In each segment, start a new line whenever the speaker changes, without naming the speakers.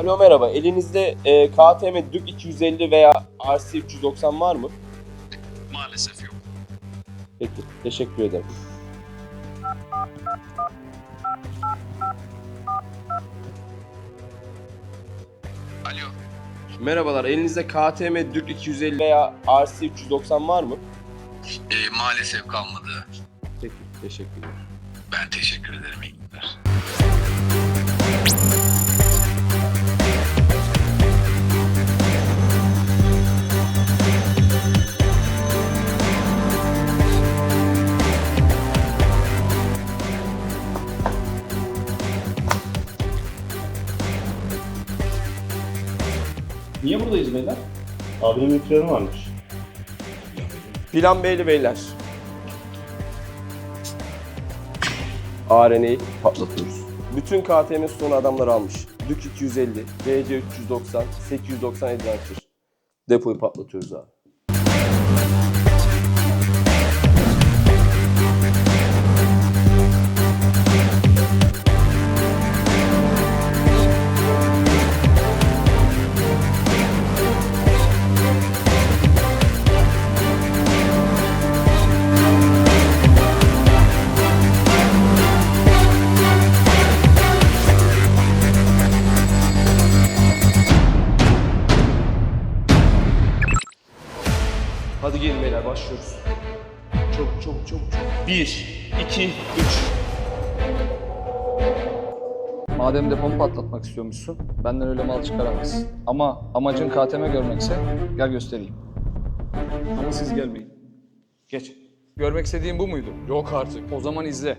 Alo merhaba. Elinizde e, KTM Dük 250 veya RC 390 var mı?
Maalesef yok.
Peki. Teşekkür ederim.
Alo.
Merhabalar. Elinizde KTM Dük 250 veya RC 390 var mı?
Ee, maalesef kalmadı.
Peki. Teşekkür ederim.
Ben teşekkür ederim.
Niye buradayız beyler?
Abinin bir planı varmış.
Plan Beyli beyler. ARN'yi patlatıyoruz. Bütün KTM son adamları almış. Dük 250, DC 390, 890 Adventure. Depoyu patlatıyoruz abi. Başlıyoruz. Çok çok çok çok. 1, 2, 3.
Madem depomu patlatmak istiyormuşsun, benden öyle mal çıkaramazsın. Ama amacın KTM görmekse gel göstereyim. Ama siz gelmeyin. Geç. Görmek istediğin bu muydu? Yok artık. O zaman izle.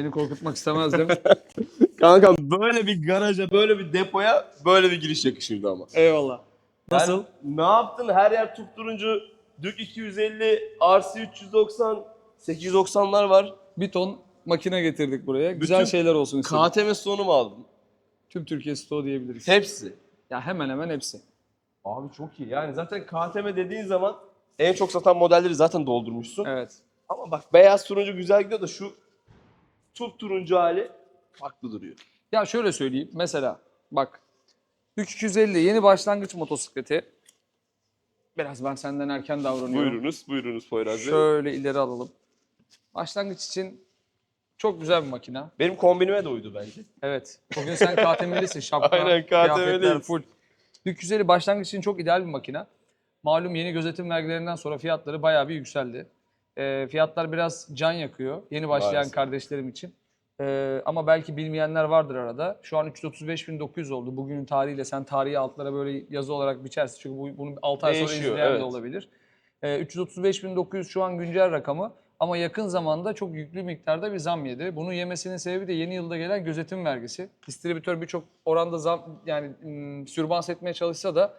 Seni korkutmak istemezdim.
Kankam böyle bir garaja, böyle bir depoya böyle bir giriş yakışırdı ama.
Eyvallah. Nasıl?
Yani ne yaptın? Her yer tutturuncu. Dük 250, RC 390, 890'lar var.
Bir ton makine getirdik buraya. Güzel
Bütün
şeyler olsun istedim.
KTM sonu mu aldın?
Tüm Türkiye Stoğu diyebiliriz.
Hepsi.
Ya hemen hemen hepsi.
Abi çok iyi. Yani zaten KTM dediğin zaman en çok satan modelleri zaten doldurmuşsun.
Evet.
Ama bak beyaz turuncu güzel gidiyor da şu turuncu hali farklı duruyor.
Ya şöyle söyleyeyim. Mesela bak Dük 250 yeni başlangıç motosikleti. Biraz ben senden erken davranıyorum.
Buyurunuz, buyurunuz Poyraz Bey.
Şöyle ileri alalım. Başlangıç için çok güzel bir makine.
Benim kombinime de uydu bence.
Evet. Bugün sen KTM'lisin. Şapka,
Aynen,
kıyafetler
KTM'liyiz.
full. Dük 250 başlangıç için çok ideal bir makine. Malum yeni gözetim vergilerinden sonra fiyatları bayağı bir yükseldi. Ee, fiyatlar biraz can yakıyor yeni başlayan
Maalesef.
kardeşlerim için. Ee, ama belki bilmeyenler vardır arada. Şu an 335.900 oldu. Bugünün tarihiyle sen tarihi altlara böyle yazı olarak biçersin. Çünkü bu, bunu 6 ay sonra
Değişiyor,
izleyen de
evet.
olabilir. Ee, 335.900 şu an güncel rakamı. Ama yakın zamanda çok yüklü miktarda bir zam yedi. Bunu yemesinin sebebi de yeni yılda gelen gözetim vergisi. Distribütör birçok oranda zam yani ım, sürbans etmeye çalışsa da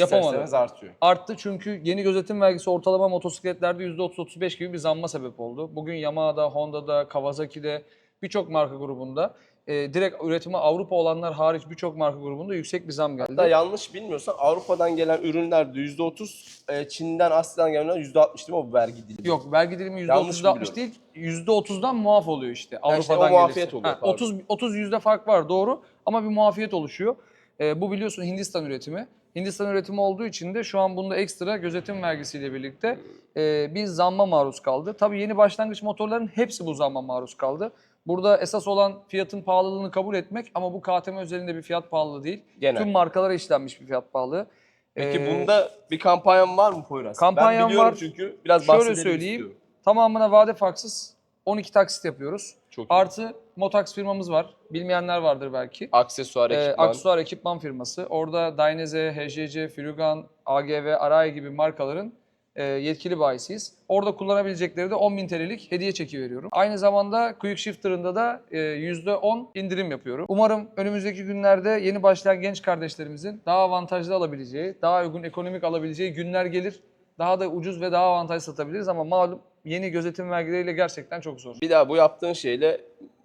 yapamadı.
Artıyor.
Arttı çünkü yeni gözetim vergisi ortalama motosikletlerde %30-35 gibi bir zamma sebep oldu. Bugün Yamaha'da, Honda'da, Kawasaki'de birçok marka grubunda e, direkt üretimi Avrupa olanlar hariç birçok marka grubunda yüksek bir zam geldi.
Hatta yanlış bilmiyorsam Avrupa'dan gelen ürünlerde %30, e, Çin'den, Asya'dan gelen ürünler %60 değil mi o vergi dilimi?
Yok vergi dilimi
Yanlış
%30 60 değil %30'dan muaf oluyor işte
Ha işte o
Avrupa'dan
muafiyet
gelirse.
oluyor, pardon.
30 30 yüzde fark var doğru ama bir muafiyet oluşuyor. Ee, bu biliyorsun Hindistan üretimi. Hindistan üretimi olduğu için de şu an bunda ekstra gözetim vergisiyle birlikte e, bir zamma maruz kaldı. Tabii yeni başlangıç motorların hepsi bu zamma maruz kaldı. Burada esas olan fiyatın pahalılığını kabul etmek ama bu KTM özelinde bir fiyat pahalılığı değil.
Genel.
Tüm markalara işlenmiş bir fiyat pahalılığı.
Peki
Ee,
bunda bir kampanyam var mı Poyraz?
Kampanyam
ben biliyorum
var.
çünkü biraz
Şöyle söyleyeyim.
istiyorum.
Tamamına vade farksız 12 taksit yapıyoruz.
Çok iyi.
Artı Motax firmamız var. Bilmeyenler vardır belki.
Aksesuar
Ee,
ekipman.
aksesuar ekipman firması. Orada Dainese, HJC, Furugan, AGV, Arai gibi markaların e, yetkili bayisiyiz. Orada kullanabilecekleri de 10.000 TL'lik hediye çeki veriyorum. Aynı zamanda Quick Shifter'ında da e, %10 indirim yapıyorum. Umarım önümüzdeki günlerde yeni başlayan genç kardeşlerimizin daha avantajlı alabileceği, daha uygun ekonomik alabileceği günler gelir. Daha da ucuz ve daha avantajlı satabiliriz ama malum yeni gözetim vergileriyle gerçekten çok zor.
Bir daha bu yaptığın şeyle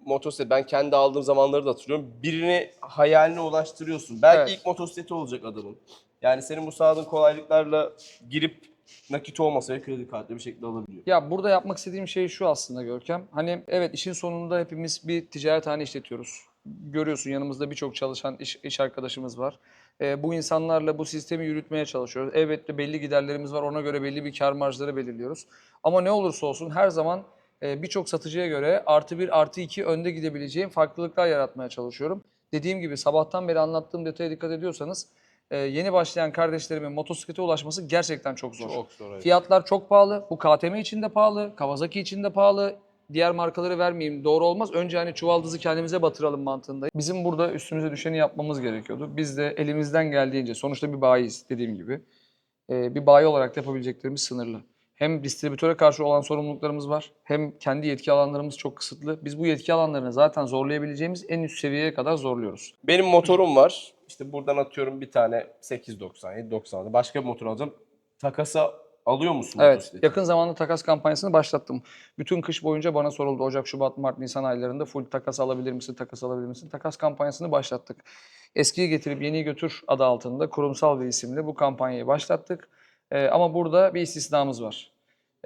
motosiklet ben kendi aldığım zamanları da hatırlıyorum. Birini hayaline ulaştırıyorsun. Belki
Evet.
ilk motosikleti olacak adamın. Yani senin bu sağladığın kolaylıklarla girip nakit olmasa ya kredi kartı bir şekilde alabiliyor.
Ya burada yapmak istediğim şey şu aslında Görkem. Hani evet işin sonunda hepimiz bir ticarethane işletiyoruz. Görüyorsun yanımızda birçok çalışan iş, iş arkadaşımız var. Ee, bu insanlarla bu sistemi yürütmeye çalışıyoruz. Evet de belli giderlerimiz var. Ona göre belli bir kar marjları belirliyoruz. Ama ne olursa olsun her zaman e, birçok satıcıya göre artı bir artı iki önde gidebileceğim farklılıklar yaratmaya çalışıyorum. Dediğim gibi sabahtan beri anlattığım detaya dikkat ediyorsanız e, yeni başlayan kardeşlerimin motosiklete ulaşması gerçekten çok zor.
Çok zor. evet.
Fiyatlar çok pahalı. Bu KTM için de pahalı. Kawasaki için de pahalı. Diğer markaları vermeyeyim doğru olmaz. Önce hani çuvaldızı kendimize batıralım mantığında. Bizim burada üstümüze düşeni yapmamız gerekiyordu. Biz de elimizden geldiğince sonuçta bir bayiyiz dediğim gibi. Ee, bir bayi olarak yapabileceklerimiz sınırlı. Hem distribütöre karşı olan sorumluluklarımız var. Hem kendi yetki alanlarımız çok kısıtlı. Biz bu yetki alanlarını zaten zorlayabileceğimiz en üst seviyeye kadar zorluyoruz.
Benim motorum var. İşte buradan atıyorum bir tane 890, 790. Başka bir motor alacağım. Takasa alıyor musun
Evet,
motosikleti?
yakın zamanda takas kampanyasını başlattım. Bütün kış boyunca bana soruldu. Ocak, Şubat, Mart, Nisan aylarında full takas alabilir misin, takas alabilir misin? Takas kampanyasını başlattık. Eskiyi getirip yeniyi götür adı altında kurumsal bir isimle bu kampanyayı başlattık. Ee, ama burada bir istisnamız var.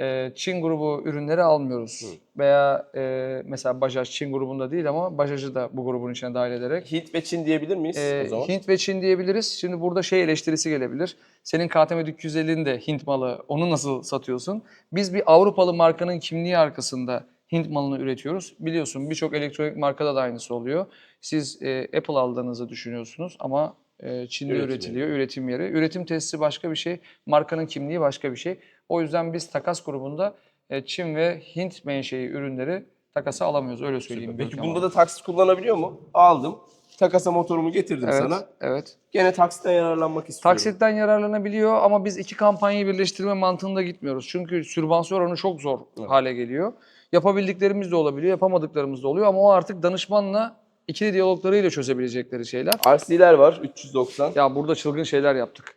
Ee, Çin grubu ürünleri almıyoruz. Veya e, mesela Bajaj Çin grubunda değil ama Bajaj'ı da bu grubun içine dahil ederek
Hint ve Çin diyebilir miyiz
ee,
o zaman?
Hint ve Çin diyebiliriz. Şimdi burada şey eleştirisi gelebilir. Senin KTM 250'nin de Hint malı, onu nasıl satıyorsun? Biz bir Avrupalı markanın kimliği arkasında Hint malını üretiyoruz. Biliyorsun birçok elektronik markada da aynısı oluyor. Siz e, Apple aldığınızı düşünüyorsunuz ama e, Çin'de
Üretim
üretiliyor, üretim yeri. Üretim tesisi başka bir şey, markanın kimliği başka bir şey. O yüzden biz takas grubunda e, Çin ve Hint menşei ürünleri takasa alamıyoruz. Öyle söyleyeyim.
Peki bunda da taksit kullanabiliyor mu? Aldım. Takasa motorumu getirdim
evet,
sana.
Evet.
Gene taksitten yararlanmak istiyorum.
Taksitten yararlanabiliyor ama biz iki kampanyayı birleştirme mantığında gitmiyoruz. Çünkü sübvansiyon oranı çok zor
Evet.
hale geliyor. Yapabildiklerimiz de olabiliyor, yapamadıklarımız da oluyor ama o artık danışmanla ikili diyaloglarıyla çözebilecekleri şeyler.
RC'ler var 390.
Ya burada çılgın şeyler yaptık.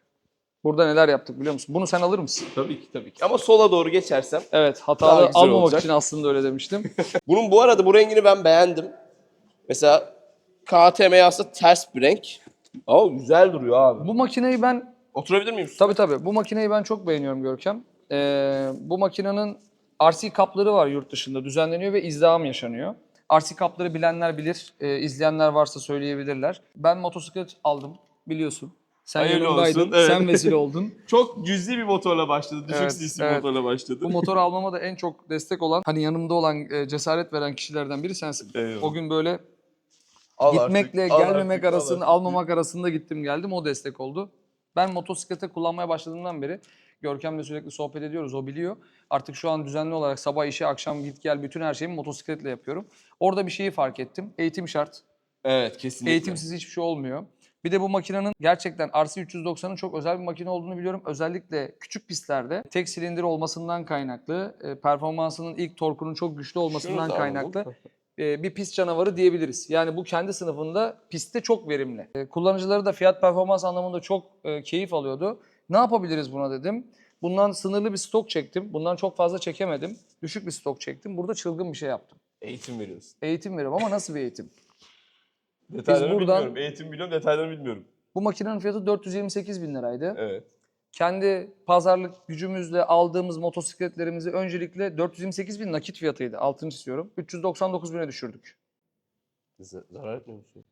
Burada neler yaptık biliyor musun? Bunu sen alır mısın?
Tabii ki tabii ki. Ama sola doğru geçersem.
Evet,
Daha
hatalı
güzel
almamak
olacak.
için aslında öyle demiştim.
Bunun bu arada bu rengini ben beğendim. Mesela KTM'ye aslında ters bir renk. Ama güzel duruyor abi.
Bu makineyi ben
Oturabilir miyim?
Tabii tabii. Bu makineyi ben çok beğeniyorum Görkem. Ee, bu makinenin RC kapları var yurt dışında düzenleniyor ve izdiham yaşanıyor. RC kapları bilenler bilir, e, izleyenler varsa söyleyebilirler. Ben motosiklet aldım biliyorsun. Sen
Hayırlı
yanımdaydın,
olsun, evet.
sen vesile oldun.
Çok cüzi bir motorla başladı. Düşük
Evet,
sisli bir
evet.
motorla başladı.
Bu motoru almama da en çok destek olan, hani yanımda olan, e, cesaret veren kişilerden biri sensin.
Eyvallah.
O gün böyle
Al
gitmekle
artık, al
gelmemek
al
arasında,
artık.
almamak arasında gittim geldim. O destek oldu. Ben motosiklete kullanmaya başladığımdan beri Görkem'le sürekli sohbet ediyoruz. O biliyor. Artık şu an düzenli olarak sabah işe, akşam git gel bütün her şeyimi motosikletle yapıyorum. Orada bir şeyi fark ettim. Eğitim şart.
Evet kesinlikle.
Eğitimsiz hiçbir şey olmuyor. Bir de bu makinenin gerçekten RC390'ın çok özel bir makine olduğunu biliyorum. Özellikle küçük pistlerde tek silindir olmasından kaynaklı, e, performansının ilk torkunun çok güçlü olmasından
Şunu da
kaynaklı e, bir pist canavarı diyebiliriz. Yani bu kendi sınıfında pistte çok verimli. E, Kullanıcıları da fiyat performans anlamında çok keyif alıyordu. Ne yapabiliriz buna dedim. Bundan sınırlı bir stok çektim. Bundan çok fazla çekemedim. Düşük bir stok çektim. Burada çılgın bir şey yaptım.
Eğitim veriyorsun.
Eğitim veriyorum ama nasıl bir eğitim?
Detaylarını
buradan-
bilmiyorum. Eğitim biliyorum, detaylarını bilmiyorum.
Bu makinenin fiyatı 428 bin liraydı.
Evet.
Kendi pazarlık gücümüzle aldığımız motosikletlerimizi öncelikle 428 bin nakit fiyatıydı. Altını istiyorum. 399 bine düşürdük.
Z- zarar etmiyor musun?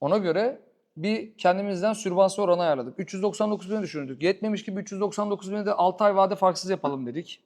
Ona göre bir kendimizden sübvansiyon oranı ayarladık. 399 bine düşürdük. Yetmemiş gibi 399 bine de 6 ay vade farksız yapalım dedik.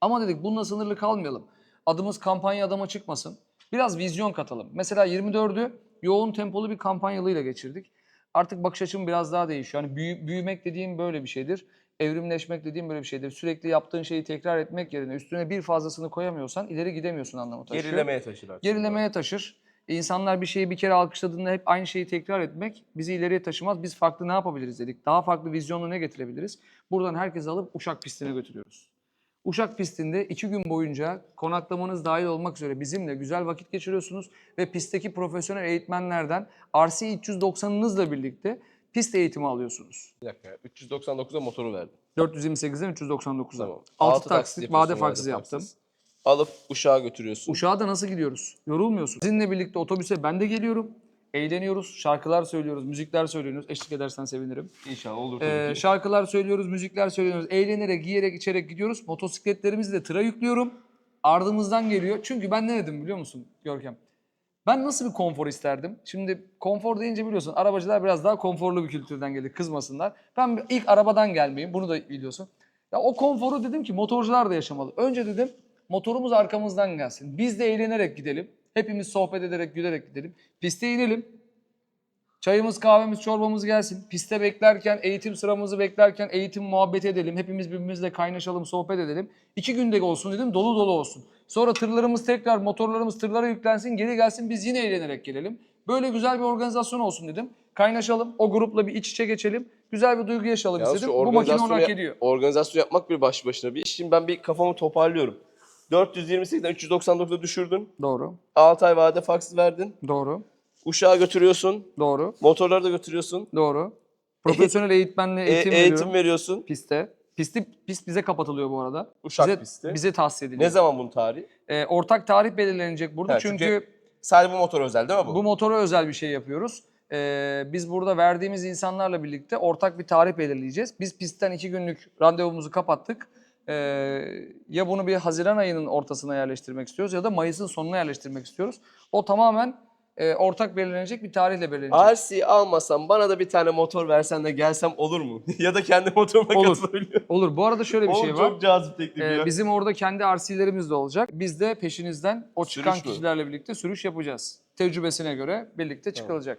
Ama dedik bununla sınırlı kalmayalım. Adımız kampanya adama çıkmasın. Biraz vizyon katalım. Mesela 24'ü yoğun tempolu bir kampanyalıyla geçirdik. Artık bakış açım biraz daha değişiyor. Yani büyü- büyümek dediğim böyle bir şeydir. Evrimleşmek dediğim böyle bir şeydir. Sürekli yaptığın şeyi tekrar etmek yerine üstüne bir fazlasını koyamıyorsan ileri gidemiyorsun anlamı taşıyor.
Gerilemeye taşır artık.
Gerilemeye taşır. İnsanlar bir şeyi bir kere alkışladığında hep aynı şeyi tekrar etmek bizi ileriye taşımaz. Biz farklı ne yapabiliriz dedik. Daha farklı vizyonlu ne getirebiliriz? Buradan herkesi alıp Uşak pistine götürüyoruz. Uşak pistinde iki gün boyunca konaklamanız dahil olmak üzere bizimle güzel vakit geçiriyorsunuz ve pistteki profesyonel eğitmenlerden RC 390'ınızla birlikte pist eğitimi alıyorsunuz.
Bir dakika. 399'a motoru verdim.
428'den 399'a.
Tamam.
6
Altı
taksit
yapıyorsun,
vade faksiz yaptım.
Alıp uşağa götürüyorsun.
Uşağa da nasıl gidiyoruz? Yorulmuyorsun. Sizinle birlikte otobüse ben de geliyorum. Eğleniyoruz, şarkılar söylüyoruz, müzikler söylüyoruz. Eşlik edersen sevinirim.
İnşallah olur
Ee,
tabii ki.
şarkılar söylüyoruz, müzikler söylüyoruz. Eğlenerek, yiyerek, içerek gidiyoruz. Motosikletlerimizi de tıra yüklüyorum. Ardımızdan geliyor. Çünkü ben ne dedim biliyor musun Görkem? Ben nasıl bir konfor isterdim? Şimdi konfor deyince biliyorsun arabacılar biraz daha konforlu bir kültürden gelir kızmasınlar. Ben ilk arabadan gelmeyeyim bunu da biliyorsun. Ya o konforu dedim ki motorcular da yaşamalı. Önce dedim motorumuz arkamızdan gelsin. Biz de eğlenerek gidelim. Hepimiz sohbet ederek gülerek gidelim. Piste inelim. Çayımız, kahvemiz, çorbamız gelsin. Piste beklerken, eğitim sıramızı beklerken eğitim muhabbet edelim. Hepimiz birbirimizle kaynaşalım, sohbet edelim. İki günde olsun dedim, dolu dolu olsun. Sonra tırlarımız tekrar, motorlarımız tırlara yüklensin, geri gelsin biz yine eğlenerek gelelim. Böyle güzel bir organizasyon olsun dedim. Kaynaşalım, o grupla bir iç içe geçelim. Güzel bir duygu yaşayalım
Yalnız
istedim. Bu makine onu hak
ya-
ediyor.
Organizasyon yapmak bir baş başına bir iş. Şimdi ben bir kafamı toparlıyorum. 428'den 399'a düşürdün.
Doğru,
6 ay vade faksiz verdin.
doğru,
Uşağa götürüyorsun.
doğru,
Motorları da götürüyorsun.
doğru. Profesyonel eğitmenle
E-
eğitim,
eğitim
veriyorum.
veriyorsun.
Piste. Pisti, pist bize kapatılıyor bu arada.
Uşak
bize,
pisti.
Bize tahsis ediliyor.
Ne zaman bunun tarihi?
Ee, ortak tarih belirlenecek burada
Ha,
çünkü,
çünkü Sadece bu motor özel değil mi bu?
bu motora özel bir şey yapıyoruz. Ee, biz burada verdiğimiz insanlarla birlikte ortak bir tarih belirleyeceğiz. Biz pistten iki günlük randevumuzu kapattık. Ee, ya bunu bir Haziran ayının ortasına yerleştirmek istiyoruz ya da Mayıs'ın sonuna yerleştirmek istiyoruz. O tamamen e, ortak belirlenecek bir tarihle belirlenecek.
RC almasam bana da bir tane motor versen de gelsem olur mu? ya da kendi motoruma
Olur.
katılabiliyorum.
Olur. Bu arada şöyle bir
Oğlum
şey var.
çok cazip teklif
Ee,
ya.
bizim orada kendi RC'lerimiz de olacak. Biz de peşinizden o çıkan
mü?
kişilerle birlikte sürüş yapacağız. Tecrübesine göre birlikte çıkılacak.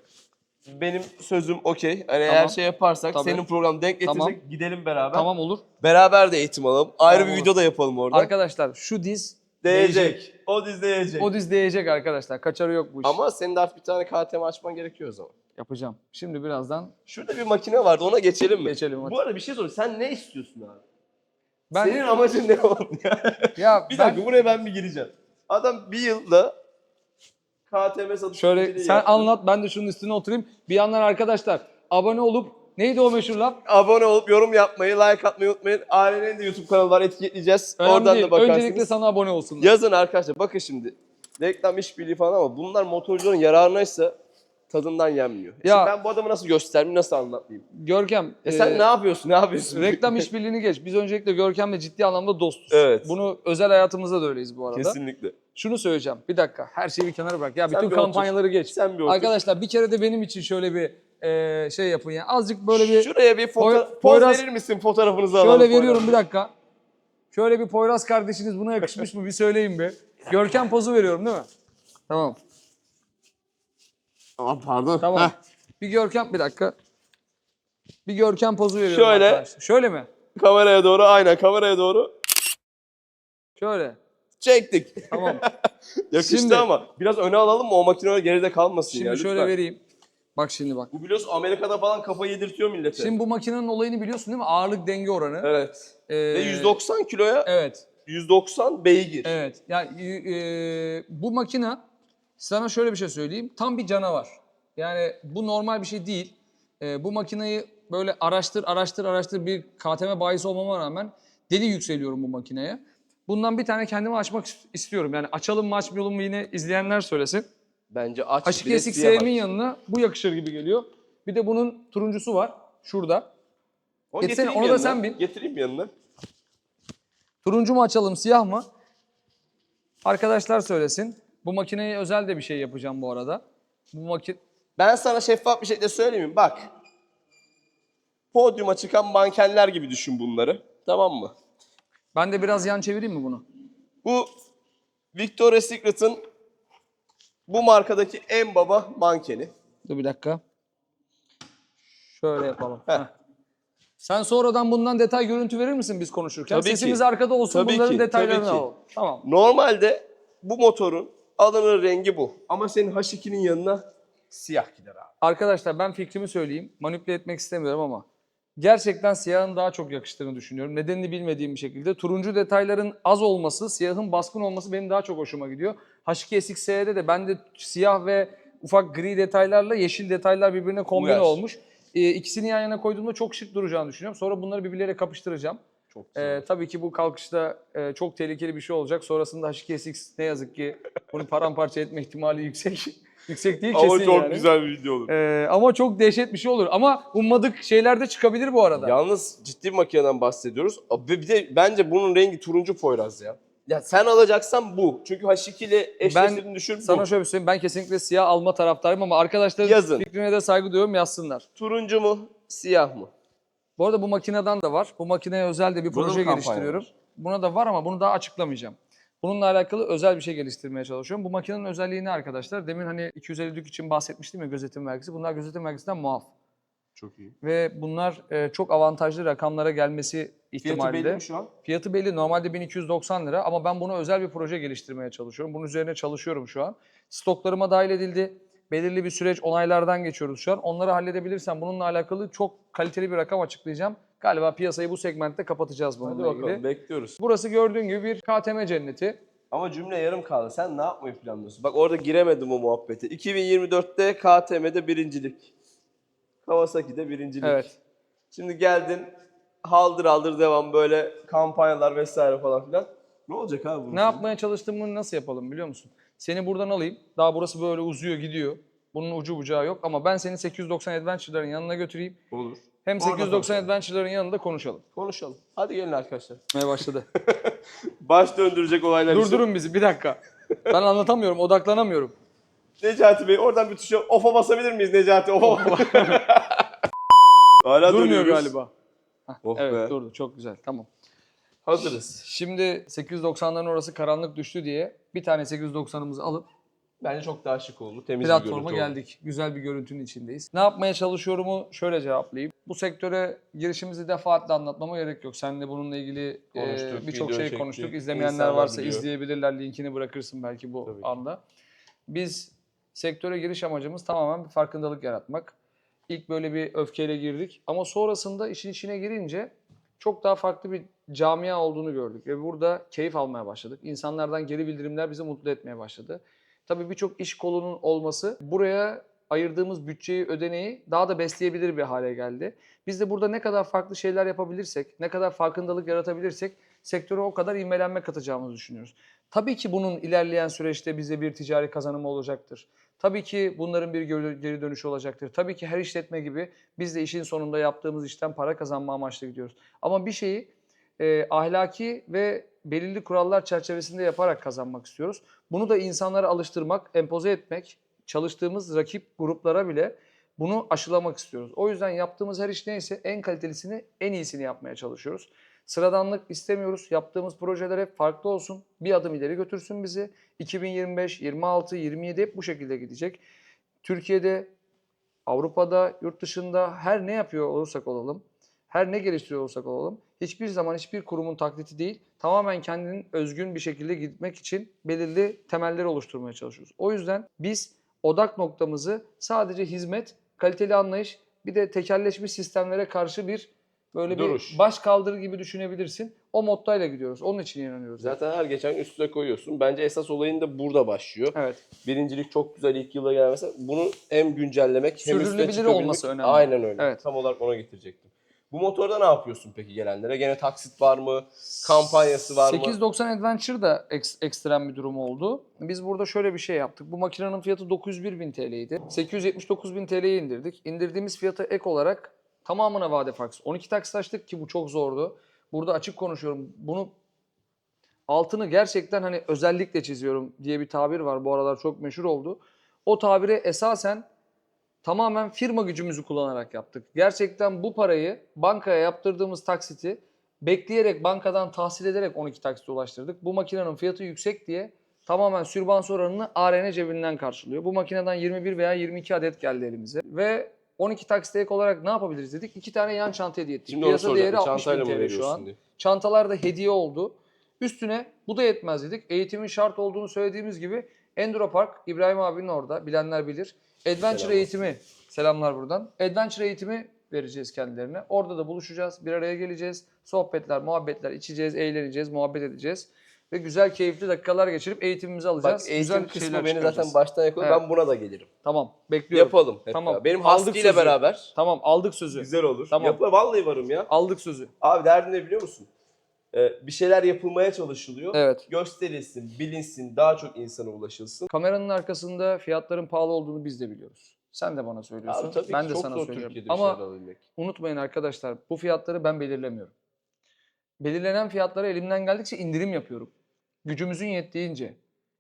Benim sözüm okey. Hani
Tamam.
şey yaparsak
Tabii.
senin program denk getirsek
Tamam.
gidelim beraber.
Tamam olur.
Beraber de eğitim alalım. Ayrı
Tamam,
bir
olur.
video da yapalım orada.
Arkadaşlar şu diz
değecek. O diz değecek.
O diz değecek arkadaşlar. Kaçarı yok bu iş.
Ama senin de artık bir tane KTM açman gerekiyor o zaman.
Yapacağım. Şimdi birazdan
Şurada bir makine vardı ona geçelim mi?
Geçelim, hadi.
Bu arada bir şey sorayım. Sen ne istiyorsun abi?
ben
Senin amacın ne oğlum ya?
ya
bir
ben
dakika buraya ben bir gireceğim. Adam bir yılda KTM satış
şöyle sen anlat ben de şunun üstüne oturayım. Bir yandan arkadaşlar abone olup neydi o meşhur laf?
Abone olup yorum yapmayı, like atmayı unutmayın. Ailenin de YouTube kanalı var etiketleyeceğiz.
Önemli
Oradan
değil.
da bakarsınız.
Öncelikle sana abone olsunlar.
Yazın arkadaşlar bakın şimdi. Reklam işbirliği falan ama bunlar motorcuların yararınaysa tadından yenmiyor. E
Ya-
şimdi ben bu adamı nasıl göstermeyeyim, nasıl anlatayım?
Görkem
E sen
e,
ne yapıyorsun, ne yapıyorsun?
reklam işbirliğini geç. Biz öncelikle Görkem'le ciddi anlamda dostuz.
Evet.
Bunu özel hayatımızda da öyleyiz bu arada.
Kesinlikle.
Şunu söyleyeceğim. Bir dakika. Her şeyi bir kenara bırak. Ya
Sen
bütün
bir otur.
kampanyaları geç.
Sen bir otur.
Arkadaşlar bir kere de benim için şöyle bir e, şey yapın ya. Azıcık böyle bir
Şuraya bir foto poz verir misin? Fotoğrafınızı alalım.
şöyle veriyorum
Poyraz.
bir dakika. Şöyle bir Poyraz kardeşiniz buna yakışmış mı bir söyleyin bir. Görkem pozu veriyorum değil mi? Tamam.
Aa, pardon.
Tamam.
Heh.
Bir Görkem bir dakika. Bir Görkem pozu veriyorum
Şöyle.
arkadaşlar. Şöyle mi?
Kameraya doğru, aynen kameraya doğru.
Şöyle.
Çektik.
Tamam.
Yakıştı
Şimdi-
ama. Biraz öne alalım mı o makine geride kalmasın
Şimdi
ya
şöyle
lütfen.
vereyim. Bak şimdi bak.
Bu biliyorsun Amerika'da falan kafa yedirtiyor millete.
Şimdi bu makinenin olayını biliyorsun değil mi? Ağırlık denge oranı.
Evet.
Ee,
Ve 190 kiloya
Evet.
190 beygir.
Evet. Yani e, bu makine sana şöyle bir şey söyleyeyim. Tam bir canavar. Yani bu normal bir şey değil. E, bu makineyi böyle araştır araştır araştır bir KTM bayisi olmama rağmen deli yükseliyorum bu makineye. Bundan bir tane kendime açmak is- istiyorum. Yani açalım mı açmayalım mı yine izleyenler söylesin.
Bence aç. bir de
H2
siyah aç.
SX'min yanına bu yakışır gibi geliyor. Bir de bunun turuncusu var. Şurada.
Onu
Getirsene, onu da
yanına.
sen bin.
Getireyim yanına.
Turuncu mu açalım, siyah mı? Arkadaşlar söylesin. Bu makineye özel de bir şey yapacağım bu arada. Bu makine
Ben sana şeffaf bir şekilde söyleyeyim? Bak. Podyuma çıkan mankenler gibi düşün bunları. Tamam mı?
Ben de biraz yan çevireyim mi bunu?
Bu Victoria's Secret'ın bu markadaki en baba mankeni.
Dur bir dakika. Şöyle yapalım.
Heh.
Heh. Sen sonradan bundan detay görüntü verir misin biz konuşurken?
Tabii ki.
Sesimiz arkada olsun
Tabii
bunların
ki,
detaylarını
tabii ki.
alalım. Tamam.
Normalde bu motorun alınır rengi bu. Ama senin H2'nin yanına siyah gider abi.
Arkadaşlar ben fikrimi söyleyeyim. Manipüle etmek istemiyorum ama gerçekten siyahın daha çok yakıştığını düşünüyorum. Nedenini bilmediğim bir şekilde. Turuncu detayların az olması, siyahın baskın olması benim daha çok hoşuma gidiyor. H2 SX'de de bende siyah ve ufak gri detaylarla yeşil detaylar birbirine kombine
Uyar.
olmuş. Ee, ikisini yan yana koyduğumda çok şık duracağını düşünüyorum. Sonra bunları birbirleriyle kapıştıracağım.
Çok
Ee, tabii ki bu kalkışta e, çok tehlikeli bir şey olacak. Sonrasında H2 SX ne yazık ki bunu paramparça etme ihtimali yüksek. yüksek değil kesin
Ama çok
yani.
güzel bir video olur.
Ee, ama çok dehşet bir şey olur. Ama ummadık şeyler de çıkabilir bu arada.
Yalnız ciddi bir makineden bahsediyoruz. Ve bir de bence bunun rengi turuncu Poyraz ya. Ya sen alacaksan bu. Çünkü H2 ile eşleştirdiğini düşün bu.
Sana şöyle bir söyleyeyim. Ben kesinlikle siyah alma taraftarıyım ama arkadaşların
Yazın.
fikrine de saygı duyuyorum yazsınlar.
Turuncu mu, siyah mı?
Bu arada bu makineden de var. Bu makineye özel de bir
Burada
proje
mı kampanya
geliştiriyorum. Buna da var ama bunu daha açıklamayacağım. Bununla alakalı özel bir şey geliştirmeye çalışıyorum. Bu makinenin özelliği ne arkadaşlar? Demin hani 250 dük için bahsetmiştim ya gözetim vergisi. Bunlar gözetim vergisinden muaf.
Çok iyi.
Ve bunlar e, çok avantajlı rakamlara gelmesi ihtimalinde.
Fiyatı belli mi şu an?
Fiyatı belli. Normalde 1290 lira ama ben buna özel bir proje geliştirmeye çalışıyorum. Bunun üzerine çalışıyorum şu an. Stoklarıma dahil edildi. Belirli bir süreç onaylardan geçiyoruz şu an. Onları halledebilirsem bununla alakalı çok kaliteli bir rakam açıklayacağım. Galiba piyasayı bu segmentte kapatacağız
Hadi
bununla
bakalım
ilgili.
bekliyoruz.
Burası gördüğün gibi bir KTM cenneti.
Ama cümle yarım kaldı. Sen ne yapmayı planlıyorsun? Bak orada giremedim o muhabbete. 2024'te KTM'de birincilik. Kawasaki'de birincilik.
Evet.
Şimdi geldin haldır haldır devam böyle kampanyalar vesaire falan filan. Ne olacak abi bunun?
Ne yapmaya çalıştığımı nasıl yapalım biliyor musun? Seni buradan alayım. Daha burası böyle uzuyor gidiyor. Bunun ucu bucağı yok ama ben seni 890 Adventure'ların yanına götüreyim.
Olur.
Hem
Orada
890
konuşalım.
Adventure'ların yanında konuşalım.
Konuşalım. Hadi gelin arkadaşlar.
Ne başladı.
Baş döndürecek olaylar.
Durdurun bizi bir dakika. Ben anlatamıyorum, odaklanamıyorum.
Necati Bey oradan bir tuşa off'a basabilir miyiz Necati? Off'a Hala
Durmuyor
dönüyoruz.
galiba. Hah,
Oh
evet
be.
durdu çok güzel tamam.
Hazırız.
Şimdi 890'ların orası karanlık düştü diye bir tane 890'ımızı alıp
Bence çok daha şık oldu. Temiz bir
platforma
görüntü oldu.
geldik. Güzel bir görüntünün içindeyiz. Ne yapmaya çalışıyorumu şöyle cevaplayayım. Bu sektöre girişimizi defaatle anlatmama gerek yok. Seninle bununla ilgili e, birçok şey
çektik.
konuştuk. İzlemeyenler varsa
biliyor.
izleyebilirler. Linkini bırakırsın belki bu
Tabii
anda. Biz sektöre giriş amacımız tamamen bir farkındalık yaratmak. İlk böyle bir öfkeyle girdik ama sonrasında işin içine girince çok daha farklı bir camia olduğunu gördük ve burada keyif almaya başladık. İnsanlardan geri bildirimler bizi mutlu etmeye başladı. Tabii birçok iş kolunun olması buraya ayırdığımız bütçeyi, ödeneği daha da besleyebilir bir hale geldi. Biz de burada ne kadar farklı şeyler yapabilirsek, ne kadar farkındalık yaratabilirsek sektöre o kadar ivmelenme katacağımızı düşünüyoruz. Tabii ki bunun ilerleyen süreçte bize bir ticari kazanımı olacaktır. Tabii ki bunların bir geri dönüşü olacaktır. Tabii ki her işletme gibi biz de işin sonunda yaptığımız işten para kazanma amaçlı gidiyoruz. Ama bir şeyi e, ahlaki ve belirli kurallar çerçevesinde yaparak kazanmak istiyoruz. Bunu da insanlara alıştırmak, empoze etmek, çalıştığımız rakip gruplara bile bunu aşılamak istiyoruz. O yüzden yaptığımız her iş neyse en kalitelisini, en iyisini yapmaya çalışıyoruz. Sıradanlık istemiyoruz. Yaptığımız projeler hep farklı olsun. Bir adım ileri götürsün bizi. 2025, 26, 27 hep bu şekilde gidecek. Türkiye'de, Avrupa'da, yurt dışında her ne yapıyor olursak olalım, her ne geliştiriyor olursak olalım, hiçbir zaman hiçbir kurumun taklidi değil, tamamen kendinin özgün bir şekilde gitmek için belirli temelleri oluşturmaya çalışıyoruz. O yüzden biz odak noktamızı sadece hizmet, kaliteli anlayış, bir de tekelleşmiş sistemlere karşı bir böyle
Duruş.
bir baş kaldır gibi düşünebilirsin. O mottayla gidiyoruz. Onun için inanıyoruz.
Zaten her geçen üstüne koyuyorsun. Bence esas olayın da burada başlıyor.
Evet.
Birincilik çok güzel ilk yıla gelmesi. Bunu hem güncellemek hem üstüne çıkabilmek.
olması önemli.
Aynen öyle.
Evet.
Tam olarak ona getirecektim. Bu motorda ne yapıyorsun peki gelenlere? Gene taksit var mı? Kampanyası var mı?
890 Adventure da eks, ekstrem bir durum oldu. Biz burada şöyle bir şey yaptık. Bu makinenin fiyatı 901 bin TL'ydi. 879 bin TL'ye indirdik. İndirdiğimiz fiyata ek olarak tamamına vade faksı. 12 taksit açtık ki bu çok zordu. Burada açık konuşuyorum. Bunu altını gerçekten hani özellikle çiziyorum diye bir tabir var. Bu aralar çok meşhur oldu. O tabiri esasen tamamen firma gücümüzü kullanarak yaptık. Gerçekten bu parayı bankaya yaptırdığımız taksiti bekleyerek bankadan tahsil ederek 12 taksite ulaştırdık. Bu makinenin fiyatı yüksek diye tamamen sürbans oranını ARN cebinden karşılıyor. Bu makineden 21 veya 22 adet geldi elimize ve 12 taksite ek olarak ne yapabiliriz dedik. İki tane yan çanta hediye ettik.
Şimdi
Piyasa değeri
soracağım.
60 bin TL şu an.
diye.
Çantalar da hediye oldu. Üstüne bu da yetmez dedik. Eğitimin şart olduğunu söylediğimiz gibi Enduro Park, İbrahim abinin orada, bilenler bilir. Adventure
Selamlar.
eğitimi, selamlar buradan. Adventure eğitimi vereceğiz kendilerine. Orada da buluşacağız, bir araya geleceğiz. Sohbetler, muhabbetler, içeceğiz, eğleneceğiz, muhabbet edeceğiz. Ve güzel, keyifli dakikalar geçirip eğitimimizi
Bak
alacağız.
eğitim
güzel
kısmı beni zaten baştan yakaladı.
Evet.
Ben buna da gelirim.
Tamam, bekliyorum.
Yapalım hep
Tamam,
beraber. Benim
aldık
Husky ile
sözü.
beraber.
Tamam, aldık sözü.
Güzel olur.
Tamam.
Yapma vallahi varım ya.
Aldık sözü.
Abi derdin ne biliyor musun? Ee, bir şeyler yapılmaya çalışılıyor.
Evet.
Gösterilsin, bilinsin, daha çok insana ulaşılsın.
Kameranın arkasında fiyatların pahalı olduğunu biz de biliyoruz. Sen de bana söylüyorsun.
Abi tabii
ben de
çok
sana söylüyorum. Ama unutmayın arkadaşlar bu fiyatları ben belirlemiyorum. Belirlenen fiyatlara elimden geldikçe indirim yapıyorum. Gücümüzün yettiğince,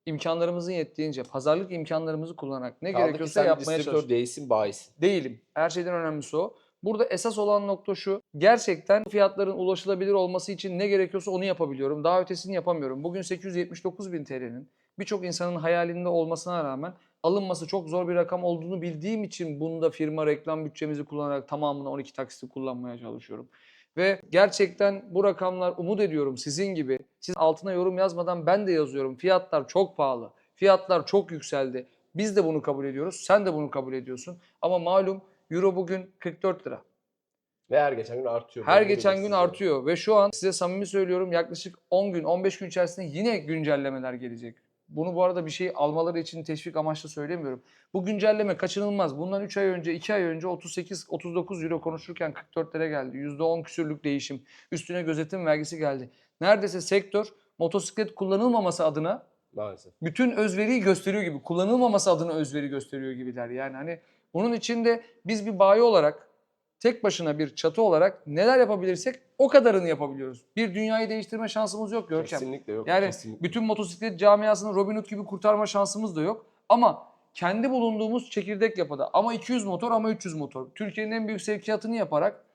imkanlarımızın yettiğince, pazarlık imkanlarımızı kullanarak ne
Kaldı ki
gerekiyorsa yapmaya
distribütör
çalışıyorum.
değilsin, bayisin.
Değilim. Her şeyden önemlisi o. Burada esas olan nokta şu. Gerçekten fiyatların ulaşılabilir olması için ne gerekiyorsa onu yapabiliyorum. Daha ötesini yapamıyorum. Bugün 879 bin TL'nin birçok insanın hayalinde olmasına rağmen alınması çok zor bir rakam olduğunu bildiğim için bunda firma reklam bütçemizi kullanarak tamamını 12 taksiti kullanmaya çalışıyorum. Ve gerçekten bu rakamlar umut ediyorum sizin gibi. Siz altına yorum yazmadan ben de yazıyorum. Fiyatlar çok pahalı. Fiyatlar çok yükseldi. Biz de bunu kabul ediyoruz. Sen de bunu kabul ediyorsun. Ama malum Euro bugün 44 lira.
Ve her geçen gün artıyor.
Her geçen gün artıyor ve şu an size samimi söylüyorum yaklaşık 10 gün 15 gün içerisinde yine güncellemeler gelecek. Bunu bu arada bir şey almaları için teşvik amaçlı söylemiyorum. Bu güncelleme kaçınılmaz. Bundan 3 ay önce 2 ay önce 38-39 euro konuşurken 44 lira geldi. %10 küsürlük değişim. Üstüne gözetim vergisi geldi. Neredeyse sektör motosiklet kullanılmaması adına
Maalesef.
bütün özveriyi gösteriyor gibi, kullanılmaması adına özveri gösteriyor gibiler. Yani hani bunun içinde biz bir bayi olarak, tek başına bir çatı olarak neler yapabilirsek o kadarını yapabiliyoruz. Bir dünyayı değiştirme şansımız yok Görkem.
Kesinlikle yok.
Yani
kesinlikle.
bütün motosiklet camiasını Robin Hood gibi kurtarma şansımız da yok. Ama kendi bulunduğumuz çekirdek yapıda ama 200 motor ama 300 motor. Türkiye'nin en büyük sevkiyatını yaparak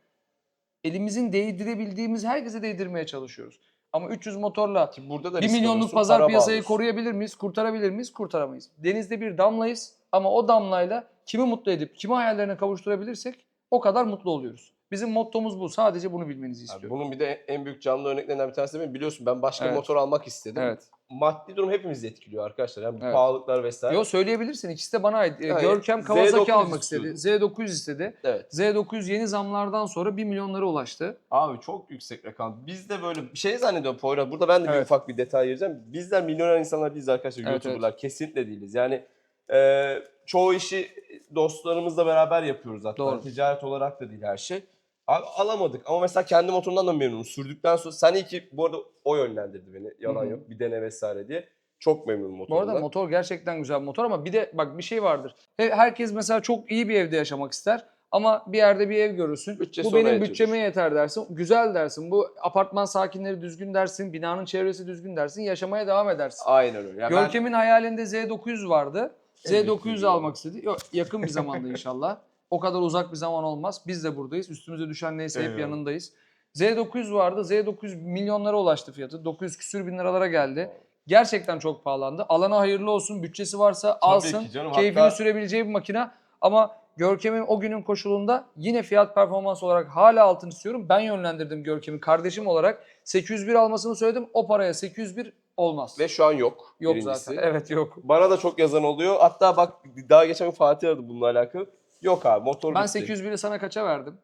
elimizin değdirebildiğimiz herkese değdirmeye çalışıyoruz. Ama 300 motorla
Ki burada da
1
risk
milyonluk pazar piyasayı
bağlıyorsun.
koruyabilir miyiz? Kurtarabilir miyiz? Kurtaramayız. Denizde bir damlayız ama o damlayla kimi mutlu edip kimi hayallerine kavuşturabilirsek o kadar mutlu oluyoruz. Bizim mottomuz bu. Sadece bunu bilmenizi
Abi
istiyorum.
bunun bir de en büyük canlı örneklerinden bir tanesi de benim. Biliyorsun ben başka
Evet.
motor almak istedim.
Evet.
Maddi durum hepimizi etkiliyor arkadaşlar. Yani bu
Evet.
pahalılıklar vesaire.
Yo söyleyebilirsin. İkisi de bana ait. Ee,
Yani
Görkem Kawasaki
Z900
almak
istiyordu.
istedi. Z900 istedi.
Evet.
Z900 yeni zamlardan sonra 1 milyonlara ulaştı.
Abi çok yüksek rakam. Biz de böyle bir şey zannediyorum Poyraz. Burada ben de bir
Evet.
ufak bir detay vereceğim. Bizler milyoner insanlar değiliz arkadaşlar.
Evet,
YouTuber'lar. Kesinlikle değiliz. Yani e, çoğu işi dostlarımızla beraber yapıyoruz hatta.
Doğru.
Ticaret olarak da değil her şey. Abi alamadık ama mesela kendi motorumdan da memnunum. Sürdükten sonra sen iyi ki bu arada o yönlendirdi beni. Yalan
Hı hı.
yok. Bir dene vesaire diye. Çok memnunum
Bu
motorumdan.
arada motor gerçekten güzel bir motor ama bir de bak bir şey vardır. He- Herkes mesela çok iyi bir evde yaşamak ister ama bir yerde bir ev görürsün.
Bütçesi
bu benim
ona yetiyordur.
bütçeme yeter dersin. Güzel dersin. Bu apartman sakinleri düzgün dersin. Binanın çevresi düzgün dersin. Yaşamaya devam edersin.
Aynen öyle. Yani ben-
Görkem'in hayalinde Z900 vardı.
En büyük
Z900
bilgi o.
almak istedi. Yok yakın bir zamanda inşallah. O kadar uzak bir zaman olmaz. Biz de buradayız. Üstümüze düşen neyse hep
Eyvallah.
yanındayız. Z900 vardı. Z900 milyonlara ulaştı fiyatı. 900 küsür bin liralara geldi. Gerçekten çok pahalandı. Alana hayırlı olsun. Bütçesi varsa alsın.
ki canım,
Keyfini
hatta-
sürebileceği bir makine. Ama Görkem'in o günün koşulunda yine fiyat performans olarak hala altın istiyorum. Ben yönlendirdim Görkem'i kardeşim olarak. 801 almasını söyledim. O paraya 801 olmaz.
Ve şu an yok.
yok
birincisi.
zaten. Evet yok.
Bana da çok yazan oluyor. Hatta bak daha geçen gün Fatih aradı bununla alakalı. Yok abi motor
Ben
bitti.
801'i sana kaça verdim?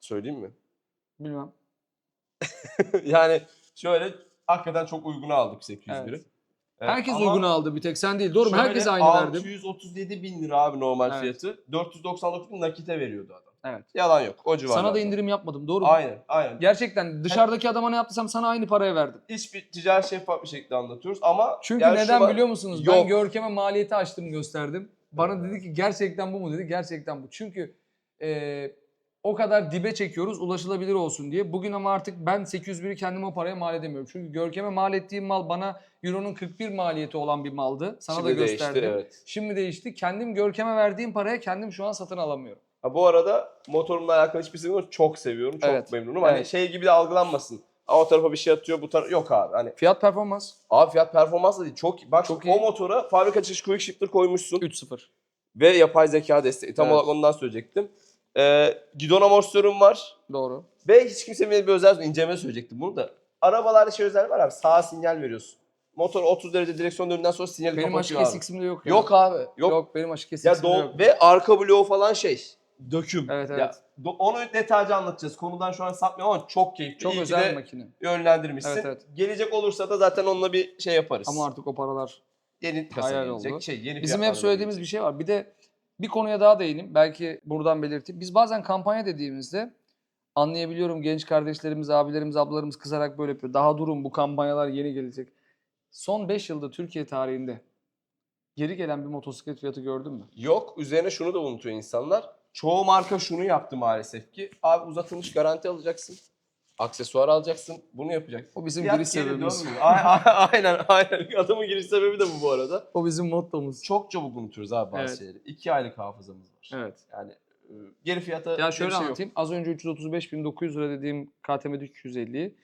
Söyleyeyim mi?
Bilmem.
yani şöyle hakikaten çok uyguna aldık 801'i.
Evet. Herkes
ama
uygun aldı bir tek sen değil. Doğru mu?
şöyle
Herkese aynı verdim.
637 bin lira abi normal
Evet.
fiyatı. 499 bin nakite veriyordu adam.
Evet.
Yalan yok. O civarlarda.
Sana da indirim yapmadım. Doğru mu?
Aynen aynen.
Gerçekten dışarıdaki adama ne yaptıysam sana aynı paraya verdim.
Hiçbir ticari şeffaf bir şekilde anlatıyoruz ama
Çünkü
yani şu
neden
var-
biliyor musunuz? Ben
Yok.
Görkem'e maliyeti açtım gösterdim. Bana dedi ki gerçekten bu mu dedi. Gerçekten bu. Çünkü eee, o kadar dibe çekiyoruz ulaşılabilir olsun diye. Bugün ama artık ben 801'i kendime o paraya mal edemiyorum. Çünkü Görkem'e mal ettiğim mal bana Euro'nun 41 maliyeti olan bir maldı. Sana
Şimdi
da
değişti,
gösterdim.
evet.
Şimdi değişti. Kendim Görkem'e verdiğim paraya kendim şu an satın alamıyorum.
Ha, bu arada motorumla alakalı hiçbir şey yok. Çok seviyorum. Çok
Evet.
memnunum. Hani
Evet.
şey gibi de algılanmasın. Ha, o tarafa bir şey atıyor bu tarafa. Yok abi. Hani
Fiyat performans
Abi fiyat performans da değil. Çok. Bak
Çok
o
iyi.
motora fabrika çıkış quick shifter koymuşsun.
3-0.
ve yapay zeka desteği. Tam
Evet.
olarak ondan söyleyecektim. Ee, gidon amortisörüm var.
Doğru.
Ve hiç kimse bir özel inceleme söyleyecektim bunu da. Arabalarda şey özel var abi sağa sinyal veriyorsun. Motor 30 derece direksiyon dönümünden sonra sinyali
Benim açık
kapatıyor abi.
SX'imde yok. ya.
Yok abi. Yok.
Yok. benim açık
Ya
SX'imde
do-
yok.
ve arka bloğu falan şey. Döküm.
Evet,
Ya,
evet.
do- onu detaylıca anlatacağız. Konudan şu an sapmıyorum ama çok keyifli.
Çok
İyi ki
özel
de
bir makine.
yönlendirmişsin.
Evet, evet.
Gelecek olursa da zaten onunla bir şey yaparız.
Ama artık o paralar
yeni kasa
hayal
gelecek.
oldu.
Şey, yeni
Bizim
fiyatlarla
hep söylediğimiz bir şey var. Bir de bir konuya daha değineyim. Belki buradan belirteyim. Biz bazen kampanya dediğimizde anlayabiliyorum genç kardeşlerimiz, abilerimiz, ablalarımız kızarak böyle yapıyor. Daha durun bu kampanyalar yeni gelecek. Son 5 yılda Türkiye tarihinde geri gelen bir motosiklet fiyatı gördün mü?
Yok üzerine şunu da unutuyor insanlar. Çoğu marka şunu yaptı maalesef ki. Abi uzatılmış garanti alacaksın. Aksesuar alacaksın. Bunu yapacaksın.
O bizim
Fiyat
giriş
geri
sebebimiz.
dönmüyor. A- a- aynen aynen. Adamın giriş sebebi de bu bu arada.
O bizim mottomuz.
Çok çabuk unutuyoruz abi bazı
Evet.
şeyleri. İki aylık hafızamız var.
Evet.
Yani e, geri fiyata
Ya
bir
şöyle
şey yok.
anlatayım. Az önce 335.900 lira dediğim KTM 250'yi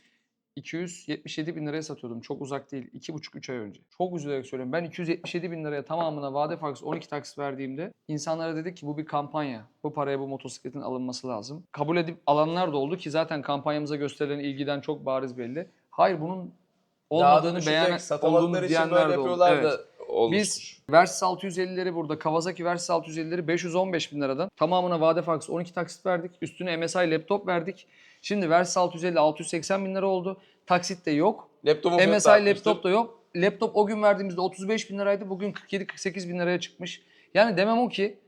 277 bin liraya satıyordum. Çok uzak değil. 2,5-3 ay önce. Çok üzülerek söylüyorum. Ben 277 bin liraya tamamına vade farksız 12 taksit verdiğimde insanlara dedik ki bu bir kampanya. Bu paraya bu motosikletin alınması lazım. Kabul edip alanlar da oldu ki zaten kampanyamıza gösterilen ilgiden çok bariz belli. Hayır bunun olmadığını
Daha
beğen
düşecek, satamadıkları
olduğunu diyenler de oldu. Evet.
da olmuş.
Biz Versys 650'leri burada Kawasaki Versys 650'leri 515 bin liradan tamamına vade farksız 12 taksit verdik. Üstüne MSI laptop verdik. Şimdi Versys 650 680 bin lira oldu. Taksit de yok.
Laptopun
MSI laptop da yok. Laptop o gün verdiğimizde 35 bin liraydı. Bugün 47-48 bin liraya çıkmış. Yani demem o ki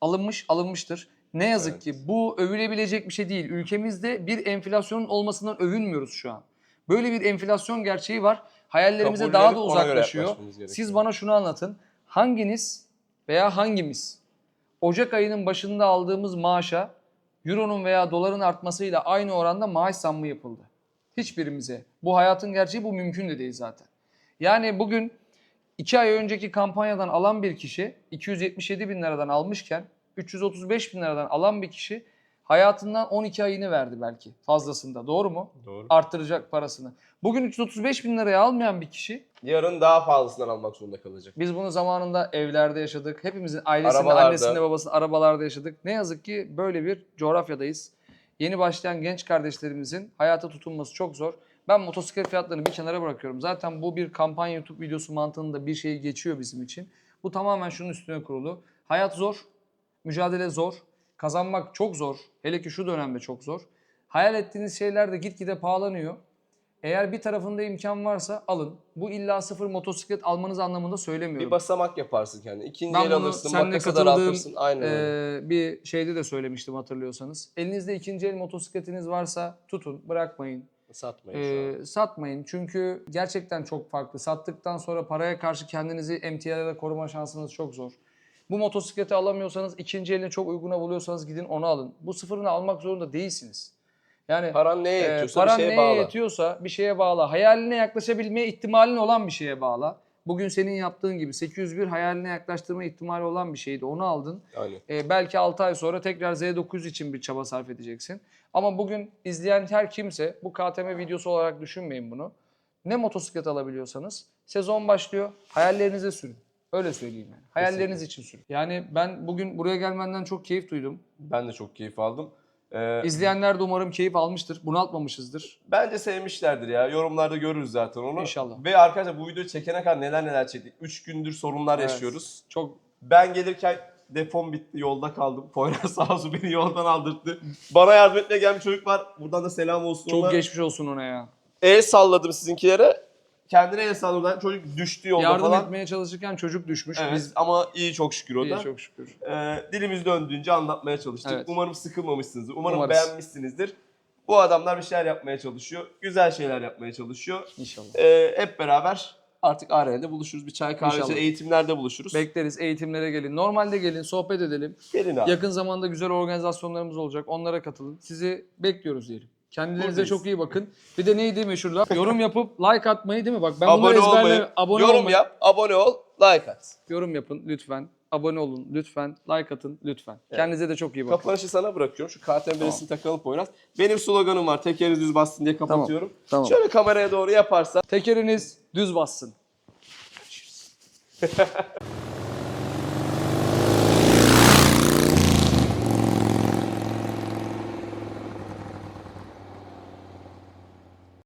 alınmış alınmıştır. Ne yazık
Evet.
ki bu övülebilecek bir şey değil. Ülkemizde bir enflasyonun olmasından övünmüyoruz şu an. Böyle bir enflasyon gerçeği var. Hayallerimize
Kabullenip
daha da
ona göre
uzaklaşıyor.
gerekiyor.
Siz bana şunu anlatın. Hanginiz veya hangimiz Ocak ayının başında aldığımız maaşa Euro'nun veya doların artmasıyla aynı oranda maaş zammı yapıldı? Hiçbirimize. Bu hayatın gerçeği bu mümkün de değil zaten. Yani bugün 2 ay önceki kampanyadan alan bir kişi 277 bin liradan almışken 335 bin liradan alan bir kişi hayatından 12 ayını verdi belki fazlasında. Doğru mu?
Doğru.
Arttıracak parasını. Bugün 335 bin liraya almayan bir kişi
Yarın daha fazlasından almak zorunda kalacak.
biz bunu zamanında evlerde yaşadık. Hepimizin ailesinde,
Arabalarda.
annesinde, babasında arabalarda yaşadık. Ne yazık ki böyle bir coğrafyadayız. Yeni başlayan genç kardeşlerimizin hayata tutunması çok zor. Ben motosiklet fiyatlarını bir kenara bırakıyorum. Zaten bu bir kampanya YouTube videosu mantığında bir şeyi geçiyor bizim için. Bu tamamen şunun üstüne kurulu. Hayat zor, mücadele zor, kazanmak çok zor. Hele ki şu dönemde çok zor. Hayal ettiğiniz şeyler de gitgide pahalanıyor. Eğer bir tarafında imkan varsa alın. Bu illa sıfır motosiklet almanız anlamında söylemiyorum.
Bir basamak yaparsın kendine. İkinci
Ben
el alırsın, makası daraltırsın. Aynen.
Ee, bir şeyde de söylemiştim hatırlıyorsanız. Elinizde ikinci el motosikletiniz varsa tutun, bırakmayın.
Satmayın.
Ee, satmayın çünkü gerçekten çok farklı. Sattıktan sonra paraya karşı kendinizi emtiada koruma şansınız çok zor. Bu motosikleti alamıyorsanız ikinci elini çok uyguna buluyorsanız gidin onu alın. Bu sıfırını almak zorunda değilsiniz. Yani
Paran neye
ee,
yetiyorsa
paran
bir şeye
neye
bağla.
yetiyorsa bir şeye bağla. Hayaline yaklaşabilme ihtimalin olan bir şeye bağla. Bugün senin yaptığın gibi 801 hayaline yaklaştırma ihtimali olan bir şeydi. Onu aldın.
Aynen.
Ee, belki 6 ay sonra tekrar Z900 için bir çaba sarf edeceksin. Ama bugün izleyen her kimse bu KTM videosu olarak düşünmeyin bunu. Ne motosiklet alabiliyorsanız sezon başlıyor. Hayallerinize sürün. Öyle söyleyeyim yani. Hayalleriniz için sürün. Yani ben bugün buraya gelmenden çok keyif duydum.
Ben de çok keyif aldım. Ee,
İzleyenler de umarım keyif almıştır. Bunaltmamışızdır.
Bence sevmişlerdir ya. Yorumlarda görürüz zaten onu.
İnşallah.
Ve arkadaşlar bu videoyu çekene kadar neler neler çektik. 3 gündür sorunlar
Evet.
yaşıyoruz.
Çok
Ben gelirken depom bitti yolda kaldım. Poyraz sağ olsun beni yoldan aldırttı. Bana yardım etmeye gelmiş çocuk var. Buradan da selam olsun
çok
ona.
geçmiş olsun ona ya.
El salladım sizinkilere. Kendine el salladım. Çocuk düştü yolda
Yardım
falan.
etmeye çalışırken çocuk düşmüş.
Evet
Biz
ama iyi çok şükür o
iyi
da.
çok şükür.
Ee, dilimiz döndüğünce anlatmaya çalıştık.
Evet.
Umarım sıkılmamışsınızdır. Umarım
Umarız.
beğenmişsinizdir. Bu adamlar bir şeyler yapmaya çalışıyor. Güzel şeyler yapmaya çalışıyor.
İnşallah.
Ee, hep beraber artık ARN'de buluşuruz. Bir çay kahve,
İnşallah.
eğitimlerde buluşuruz.
Bekleriz. Eğitimlere gelin. Normalde gelin, sohbet edelim.
Gelin abi.
Yakın zamanda güzel organizasyonlarımız olacak. Onlara katılın. Sizi bekliyoruz diyelim. Kendinize
Buradayız.
çok iyi bakın. Bir de neydi meşhurlar? Yorum yapıp like atmayı değil mi? Bak ben
abone
bunları ezberle
olmayı,
abone
yorum
olmayı.
yap, abone ol, like at.
Yorum yapın lütfen. Abone olun lütfen. Like atın lütfen. Kendinize de çok iyi bakın.
Kapanışı sana bırakıyorum. Şu KTM beresini takalım Poyraz. Benim sloganım var. Tekeriniz düz bassın diye kapatıyorum.
Tamam.
Şöyle kameraya doğru yaparsan.
Tekeriniz düz bassın.